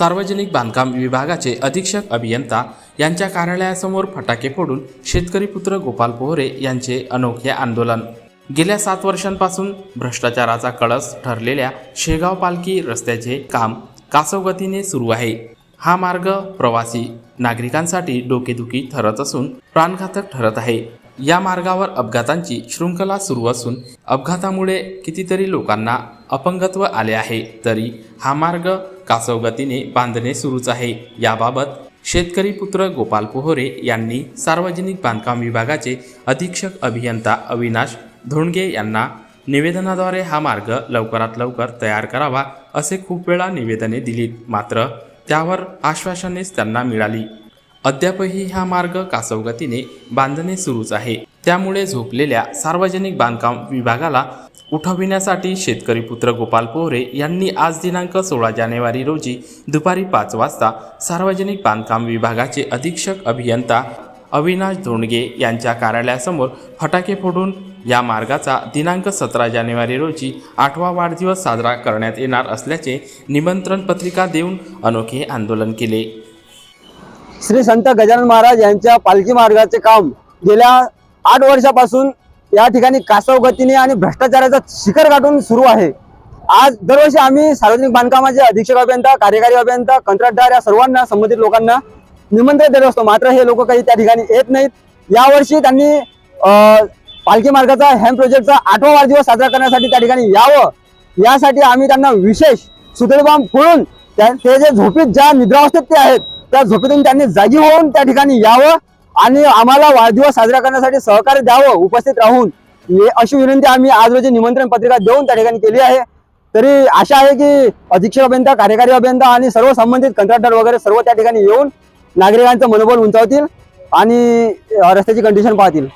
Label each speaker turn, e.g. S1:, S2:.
S1: सार्वजनिक बांधकाम विभागाचे अधीक्षक अभियंता यांच्या कार्यालयासमोर फटाके फोडून शेतकरी पुत्र गोपाल पोहरे यांचे अनोखे आंदोलन. गेल्या सात वर्षांपासून भ्रष्टाचाराचा कळस ठरलेल्या शेगाव पालखी रस्त्याचे काम कासवगतीने सुरू आहे. हा मार्ग प्रवासी नागरिकांसाठी डोकेदुखी ठरत असून प्राणघातक ठरत आहे. या मार्गावर अपघातांची शृंखला सुरू असून अपघातामुळे कितीतरी लोकांना अपंगत्व आले आहे तरी हा मार्ग कासवगतीने बांधणे सुरूच आहे. याबाबत शेतकरी पुत्र गोपाल पोहरे यांनी सार्वजनिक बांधकाम विभागाचे अधीक्षक अभियंता अविनाश धोंडगे यांना निवेदनाद्वारे हा मार्ग लवकरात लवकर तयार करावा असे खूप वेळा निवेदने दिलीत. मात्र त्यावर आश्वासनेच त्यांना मिळाली. अद्यापही हा मार्ग कासवगतीने बांधणे सुरूच आहे. त्यामुळे झोपलेल्या सार्वजनिक बांधकाम विभागाला उठविण्यासाठी शेतकरी पुत्र गोपाल पोहरे यांनी आज दिनांक सोळा जानेवारी रोजी दुपारी पाच वाजता सार्वजनिक बांधकाम विभागाचे अधीक्षक अभियंता अविनाश धोंडगे यांच्या कार्यालयासमोर फटाके फोडून या मार्गाचा दिनांक सतरा जानेवारी रोजी आठवा वाढदिवस साजरा करण्यात येणार असल्याचे निमंत्रण पत्रिका देऊन अनोखे आंदोलन केले.
S2: श्री संत गजानन महाराज यांच्या पालखी मार्गाचे काम गेल्या आठ वर्षापासून या ठिकाणी कासव गतीने आणि भ्रष्टाचाराचा शिखर गाठून सुरू आहे. आज दरवर्षी आम्ही सार्वजनिक बांधकामाचे अधीक्षक अभियंता कार्यकारी अभियंता कंत्राटदार या सर्वांना संबंधित लोकांना निमंत्रण देत असतो. मात्र हे लोक काही त्या ठिकाणी येत नाहीत. यावर्षी त्यांनी पालखी मार्गाचा हॅम प्रोजेक्टचा आठवा वाढदिवस साजरा करण्यासाठी त्या ठिकाणी यावं. यासाठी आम्ही त्यांना विशेष सुतळीबाम फोडून ते जे झोपीत ज्या निद्रावस्थेत ते आहेत त्या झोपेतून त्यांनी जागी होऊन त्या ठिकाणी यावं आणि आम्हाला वाढदिवस साजरा करण्यासाठी सहकार्य द्यावं उपस्थित राहून. अशी विनंती आम्ही आज रोजी निमंत्रण पत्रिका देऊन त्या ठिकाणी केली आहे. तरी आशा आहे की अधीक्षक अभियंता कार्यकारी अभियंता आणि सर्व संबंधित कंत्राटदार वगैरे सर्व त्या ठिकाणी येऊन नागरिकांचं मनोबल उंचावतील आणि रस्त्याची कंडिशन पाहतील.